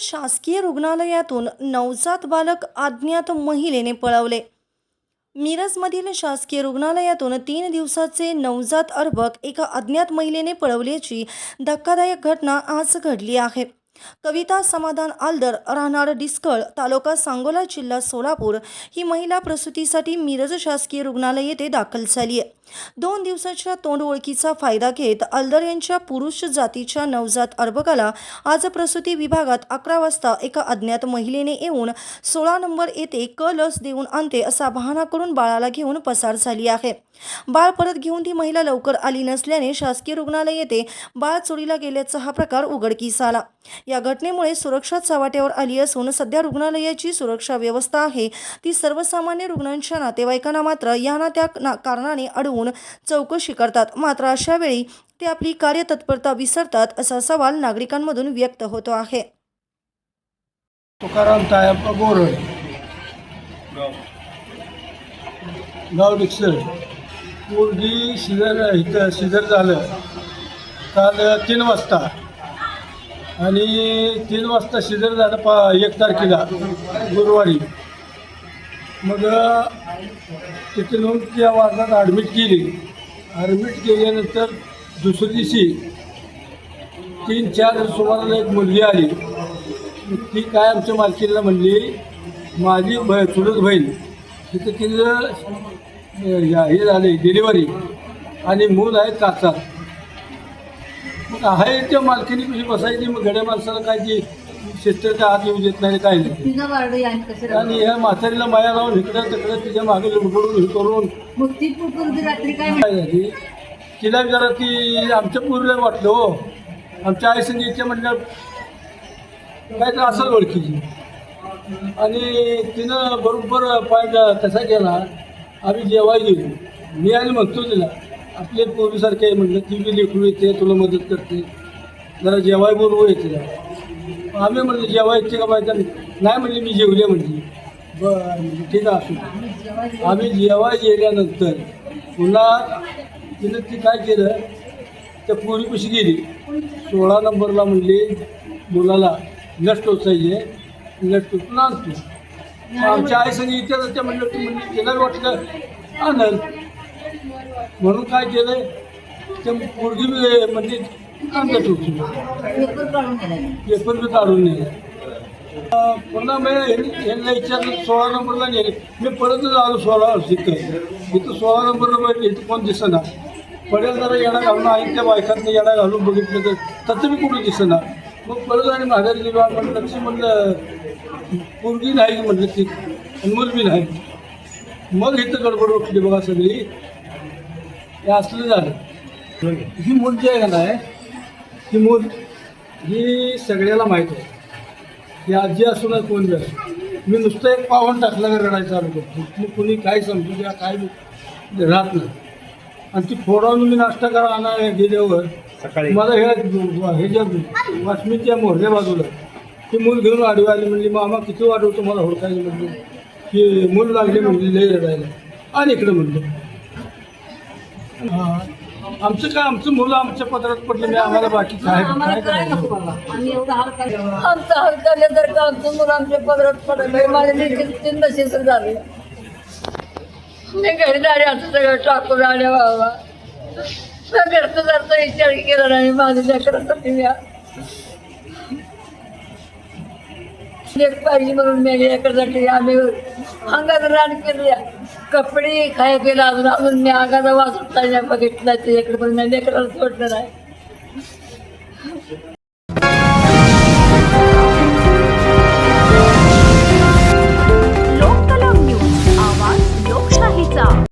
शासकीय रुग्णालयातून नवजात बालक अज्ञात महिलेने पळवले. मिरजमधील शासकीय रुग्णालयातून तीन दिवसाचे नवजात अर्भक एका अज्ञात महिलेने पळवल्याची धक्कादायक घटना आज घडली आहे. कविता समाधान आलदर राहणार डिस्कळ तालुका सांगोला जिल्हा सोलापूर ही महिला प्रसूतीसाठी मिरज शासकीय रुग्णालय येथे दाखल झाली आहे. दोन दिवसाच्या तोंड ओळखीचा फायदा घेत अल्दर यांच्या पुरुष जातीच्या नवजात अर्भकाला आज प्रसूती विभागात अकरा वाजता एका अज्ञात महिलेने येऊन सोळा नंबर येथे क लस देऊन आणते असा बहाणा करून बाळाला घेऊन पसार झाली आहे. बाळ परत घेऊन ती महिला लवकर आली नसल्याने शासकीय रुग्णालय येथे बाळ चोरीला गेल्याचा हा प्रकार उघडकीस आला. या घटनेमुळे सुरक्षा चव्हाट्यावर आली असून सध्या रुग्णालयाची सुरक्षा व्यवस्था आहे. ती सर्वसामान्य रुग्णांच्या नातेवाईकांना मात्र या ना त्या ना- कारणाने अडवून चौकशी करतात. मात्र अशा वेळी ते आपली कार्यतत्परता विसरतात असा सवाल नागरिकांमधून व्यक्त होतो आहे. तुकाराम तायप्पा बोरळ गाव डिक्सर. पोरगी शिजर इथं शिजर झालं. काल तीन वाजता आणि तीन वाजता शिजर झालं पा एक तारखेला गुरुवारी. मग तिथे नेऊन त्या वाजता ॲडमिट केली. ॲडमिट केल्यानंतर दुसऱ्या दिवशी तीन चार सुमाराला एक मुलगी आली. ती काय आमच्या मालकीला म्हणली माझी ब चुलत बहीण. तिथं तिचं या- हे झाले डिलिव्हरी आणि मूल आहे काचा आहे त्या मालकीने कशी बसायची? मग गड्या माणसाला काय ती शेतकऱ्याचा हात येऊ देत नाही काय नाही. आणि कसं आणि ह्या म्हातारीला माया लावून इकडं तिकडं तिच्यामागे लुडबुडून हे करून. मग ती पुरती रात्री काय काय झाली? तिला जरा ती आमच्या पूर्वीला वाटलं हो. आमच्या आई संगीतच्या म्हटलं काय तर असं ओळखीची. आणि तिनं बरोबर पाहिजे कसा केला आम्ही जेवाय गेलो. मी आणि म्हणतो तिला आपले पूर्वीसारखे आहे म्हटलं ती बी लेखू येते तुला मदत करते. जरा जेवाय बोलवू येते आम्ही म्हणलं जेवाय येते का पाहिजे नाही म्हणली मी जेवले म्हणली. बरं ठीक आहे असू आम्ही जेवाय गेल्यानंतर पुन्हा तिनं ती काय केलं त्या पोरीपाशी गेली. सोळा नंबरला म्हणली मुलाला नष्ट टोचायचे नष्ट टोचून आणतो. आमच्या आई संग इथे म्हणलं ती म्हणली तिला वाटलं आनंद म्हणून काय केलं त्या पोरगी म्हणजे आणलं टोचून पेपर बी काढून नेले अं, पुन्हा मी यांना विचारलं सोळा नंबरला नेले. मी परतच आलो सोळा इथं इथं सोळा नंबरला बघितलं इथं कोण दिसेना. पडेल जरा येडा घालून आई त्या बायकातनं येडा घालून बघितलं तर. तसं मी कुठे दिसेना. मग परत आणि माघारी गेलो आपण लक्ष म्हणलं पोरगी नाही म्हटलं ती. मुलगी नाही. मग इथं गडबड उठली बघा सगळी. हे असलं झालं. ही मूल जी आहे का नाही ही मूल ही सगळ्याला माहीत आहे. ही आजी असू ना कोण बी मी नुसतं एक पावन टाकलं का रडायचं चालू करतो. कुणी काय समजू द्या काय राहत नाही. आणि ती फोडावून मी नाश्ता करा आणा गेल्यावर मला हे हे ज्या वासमीच्या मोहऱ्या बाजूला ती मूल घेऊन आडवी आली म्हणली मामा किती वाढवतो मला हुडकायला? म्हणली की मूल लागली म्हणली लय रडायला. आणि इकडं म्हणलं आमचं काय आमचं मुलं आमच्या पदरात पडलं मी आम्हाला बाकी काय आम्हाला काय नको बाबा आम्ही एवढा हाल काय आमचा हाल आमचं मुलं आमच्या पदरात पडलं. माझ्या देखील तीन नशेच झाले. मी घरी झाले आता सगळं टाकून आले बाबा. मी घरचं जरचा विचार केला नाही माझ्या लेकरासाठी मी. लेख पाहिजे म्हणून मी याकडे आम्ही अंगात रान केली कपडे खाय केला अजून अजून मी अंगाचा वाचून बघितला ते इकडे पण. मी लेकराला सोडलं नाही.